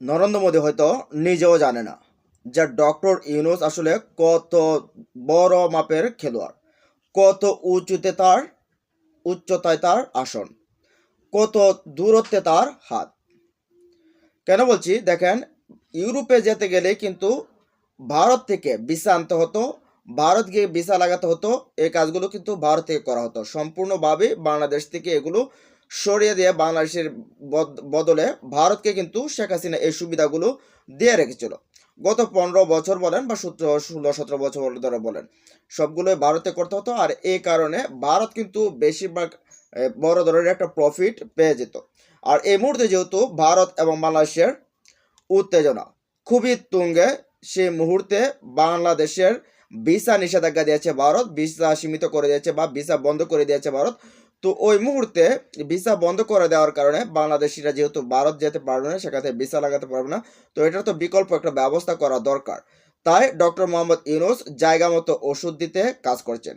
নরেন্দ্র মোদী হয়তো নিজেও জানে না যে ডক্টর ইউনুস আসলে কত বড় মাপের খেলোয়াড়, কত উঁচুতে তার, উচ্চতায় তার আসন, কত দূরত্বে তার হাত। কেন বলছি? দেখেন, ইউরোপে যেতে গেলে কিন্তু ভারত থেকে ভিসা আনতে হতো, ভারত গিয়ে ভিসা লাগাতে হতো, এই কাজগুলো কিন্তু ভারত থেকে করা হতো। সম্পূর্ণভাবে বাংলাদেশ থেকে এগুলো সরিয়ে দিয়ে বাংলাদেশের বদলে ভারতকে কিন্তু শেখ হাসিনা এই সুবিধাগুলো দিয়ে রেখেছিল। গত পনেরো বছর বলেন বা সতেরো, ষোলো, সতেরো বছর ধরে বলেন, সবগুলোই ভারতে করতে হতো আর এই কারণে ভারত কিন্তু বেশিরভাগ বড় ধরনের একটা প্রফিট পেয়ে যেত। আর এই মুহূর্তে যেহেতু ভারত এবং বাংলাদেশের উত্তেজনা খুবই তুঙ্গে, সেই মুহূর্তে বাংলাদেশের ভিসা নিষেধাজ্ঞা দিয়েছে ভারত, ভিসা সীমিত করে দিয়েছে বা ভিসা বন্ধ করে দিয়েছে ভারত। তো ওই মুহূর্তে ভিসা বন্ধ করে দেওয়ার কারণে বাংলাদেশিরা যেহেতু ভারত যেতে পারবে না, সেখানে ভিসা লাগাতে পারবে না। তো এটার তো বিকল্প একটা ব্যবস্থা করা দরকার। তাই ডক্টর মোহাম্মদ ইউনুস জায়গা মতো ওষুধ দিতে কাজ করছেন।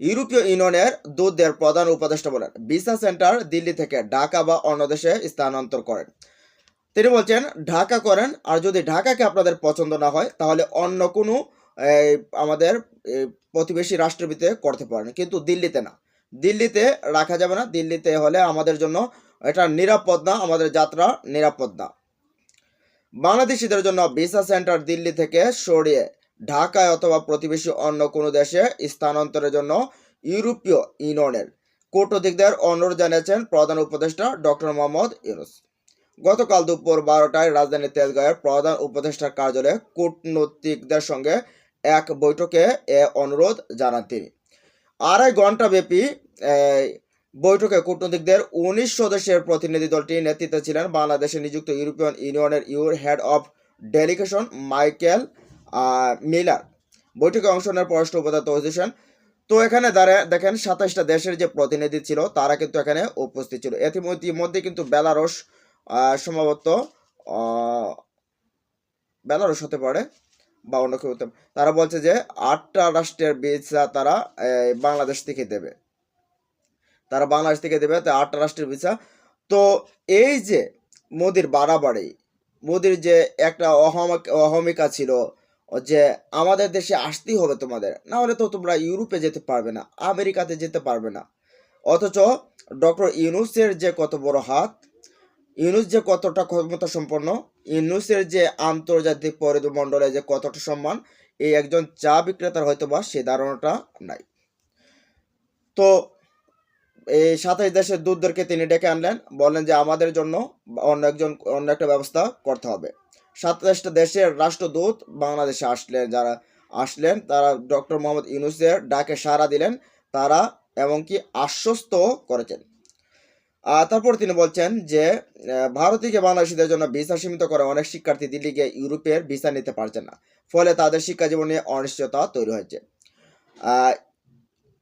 ইউরোপীয় ইউনিয়নের দুধের প্রধান উপদেষ্টা বলেন, ভিসা সেন্টার দিল্লি থেকে ঢাকা বা অন্য দেশে স্থানান্তর করেন। তিনি বলছেন, ঢাকা করেন, আর যদি ঢাকাকে আপনাদের পছন্দ না হয়, তাহলে অন্য কোনো আমাদের প্রতিবেশী রাষ্ট্রবিতে করতে পারেন, কিন্তু দিল্লিতে না। দিল্লিতে রাখা যাবে না। দিল্লিতে হলে আমাদের জন্য এটা নিরাপদ না, আমাদের যাত্রা নিরাপদ না। বাংলাদেশিদের জন্য ভিসা সেন্টার দিল্লি থেকে সরিয়ে ঢাকায় অথবা প্রতিবেশী অন্য কোনো দেশে স্থানান্তরের জন্য ইউরোপীয় ইউনিয়নের কূটনীতিকদের অনুরোধ জানিয়েছেন প্রধান উপদেষ্টা ডক্টর মোহাম্মদ ইউনুস। গতকাল দুপুর বারোটায় রাজধানী তেজগাঁয়ের প্রধান উপদেষ্টার কার্যালয়ে কূটনীতিকদের সঙ্গে এক বৈঠকে এ অনুরোধ জানান তিনি। আড়াই ঘণ্টা ব্যাপী এই, বৈঠকে কূটনীতিকদের উনিশ সদস্যের প্রতিনিধি দলটির নেতৃত্বে ছিলেন বাংলাদেশে নিযুক্ত ইউরোপিয়ান ইউনিয়নের your head of delegation Michael Miller. বৈঠকে অংশ নেওয়ার পররাষ্ট্র উপদেষ্টা হোসেন তো এখানে দাঁড়ায় দেখেন সাতাশটা দেশের যে প্রতিনিধি ছিল তারা কিন্তু এখানে উপস্থিত ছিল। ইতিমধ্যে কিন্তু বেলারস সম্ভবত বেলারস হতে পারে। বা অন্য কেউ তারা বলছে যে, আটটা রাষ্ট্রের ভিসা তারা বাংলাদেশ থেকে দেবে। তারা বাংলাদেশ থেকে দেবে, তো আটটা রাষ্ট্রের ভিসা। তো এই যে মোদির বাড়াবাড়ি, মোদির যে একটা অহমিকা ছিল, যে আমাদের দেশে আসতেই হবে তোমাদের, না হলে তো তোমরা ইউরোপে যেতে পারবে না, আমেরিকাতে যেতে পারবে না। অথচ ডক্টর ইউনুসের যে কত বড় হাত, ইউনুস যে কতটা ক্ষমতা সম্পন্ন ইউনুসের যে আন্তর্জাতিক পরিমণ্ডলে যে কতটা সম্মান, এই একজন চা বিক্রেতার হয়তো বা সে ধারণাটা নাই। তো এই সাতাশ দেশের দূতদেরকে তিনি ডেকে আনলেন, বললেন যে আমাদের জন্য অন্য একজন, অন্য একটা ব্যবস্থা করতে হবে। সাতাশটা দেশের রাষ্ট্রদূত বাংলাদেশে আসলেন, যারা আসলেন, তারা ডক্টর মোহাম্মদ ইউনুসের ডাকে সাড়া দিলেন, তারা এমনকি আশ্বস্ত করেছেন। তারপর তিনি বলছেন যে ভারত থেকে বাংলাদেশিদের জন্য ভিসা সীমিত করে অনেক শিক্ষার্থী দিল্লি গিয়ে ইউরোপের ভিসা নিতে পারছেন না। ফলে তাদের শিক্ষা জীবনে অনিশ্চয়তা তৈরি হয়েছে।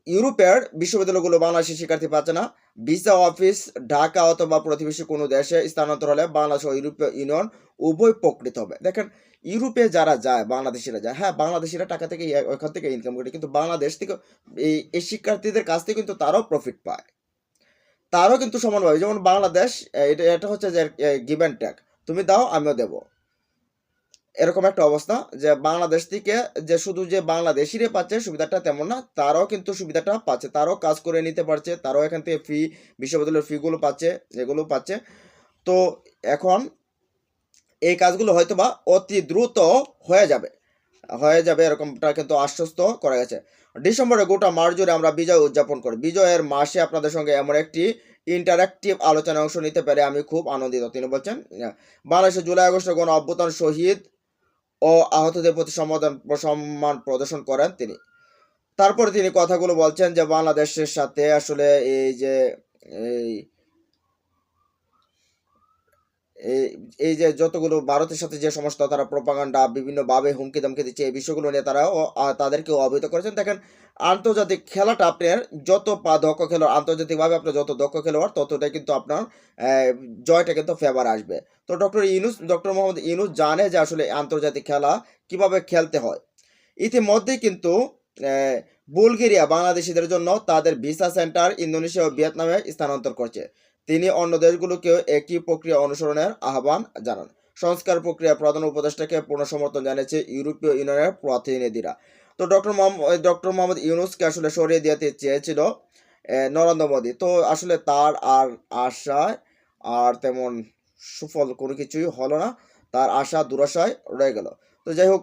ইউরোপের বিশ্ববিদ্যালয়গুলো বাংলাদেশের শিক্ষার্থী পাচ্ছে না। ভিসা অফিস, ঢাকা অথবা প্রতিবেশী কোনো দেশে স্থানান্তর হলে বাংলাদেশ ও ইউরোপীয় ইউনিয়ন উভয় প্রকৃত হবে। দেখেন, ইউরোপে যারা যায়, বাংলাদেশিরা যায় হ্যাঁ বাংলাদেশিরা টাকা থেকে ওখান থেকে ইনকাম করে, কিন্তু বাংলাদেশ থেকে এই শিক্ষার্থীদের কাছ থেকে কিন্তু তারাও প্রফিট পায়। তারও কিন্তু সমানভাবে, যেমন বাংলাদেশ এটা এটা হচ্ছে যে গিভ অ্যান্ড ট্যাক তুমি দাও, আমিও দেব। এরকম একটা অবস্থা যে, বাংলাদেশ থেকে যে, শুধু যে বাংলাদেশিরে পাচ্ছে, সুবিধাটা তেমন না, তারাও কিন্তু সুবিধাটা পাচ্ছে, তারাও কাজ করে নিতে পারছে, তারাও এখান থেকে ফি বিশ্ববিদ্যালয়ের ফিগুলো পাচ্ছে এগুলো পাচ্ছে। তো এখন এই কাজগুলো হয়তো বা অতি দ্রুত হয়ে যাবে। হয়ে যাবে, এরকমটা কিন্তু আশ্বস্ত করা গেছে। ডিসেম্বরে গোটা মাস জুড়ে আমরা বিজয় উদযাপন করি। বিজয়ের মাসে আপনাদের সঙ্গে এমন একটি ইন্টারাক্টিভ আলোচনায় অংশ নিতে পেরে আমি খুব আনন্দিত। তিনি বলছেন বাংলাদেশে জুলাই আগস্টে গণ অভ্যুত্থান শহীদ ও আহতদের প্রতি সম্মান সম্মান প্রদর্শন করেন তিনি। তারপরে তিনি কথাগুলো বলছেন যে, বাংলাদেশের সাথে আসলে এই যে, এই এই যে যতগুলো ভারতের সাথে যে সমস্ত তারা প্রপাগান্ডা বিভিন্নভাবে হুমকি দামকি দিচ্ছে, এই বিষয়গুলো নিয়ে তারা তাদেরকে অবহিত করেছেন। দেখেন, আন্তর্জাতিক খেলাটা আপনার যত দক্ষ খেলোয়াড়, আন্তর্জাতিকভাবে আপনার যত দক্ষ খেলোয়াড়, ততটাই কিন্তু আপনার জয়টা কিন্তু ফেভার আসবে। তো ডক্টর ইউনুস ডক্টর মোহাম্মদ ইউনুস জানে যে আসলে আন্তর্জাতিক খেলা কীভাবে খেলতে হয়। ইতিমধ্যেই কিন্তু বুলগেরিয়া বাংলাদেশিদের জন্য তাদের ভিসা সেন্টার ইন্দোনেশিয়া ও ভিয়েতনামে স্থানান্তর করছে। তিনি অন্য দেশগুলোকেও একই প্রক্রিয়া অনুসরণের আহ্বান জানান। সংস্কার প্রক্রিয়া প্রধান উপদেষ্টাকে পূর্ণ সমর্থন জানিয়েছে ইউরোপীয় ইউনিয়নের প্রতিনিধিরা। তো ডক্টর ডক্টর মোহাম্মদ ইউনুসকে আসলে সরিয়ে দিতে চেয়েছিল নরেন্দ্র মোদী। তো আসলে তার আর আশায় আর তেমন সুফল কোনো কিছুই হলো না। তার আশা, দুরাশায় রয়ে গেল। তো যাই হোক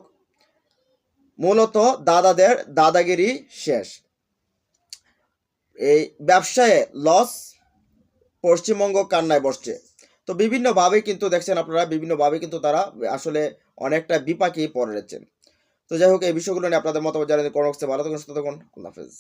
মূলত দাদাদের দাদাগিরি শেষ। এই ব্যবসায় লস পশ্চিমবঙ্গ কান্নায় বসছে। তো বিভিন্নভাবে কিন্তু দেখছেন আপনারা, বিভিন্নভাবে কিন্তু তারা আসলে অনেকটা বিপাকেই পড়ে রয়েছেন। তো যাই হোক, এই বিষয়গুলো নিয়ে আপনাদের মতামত জানাতে কোনো ভালো থাকুন, সুস্থ থাকুন। আল্লাহ হাফেজ।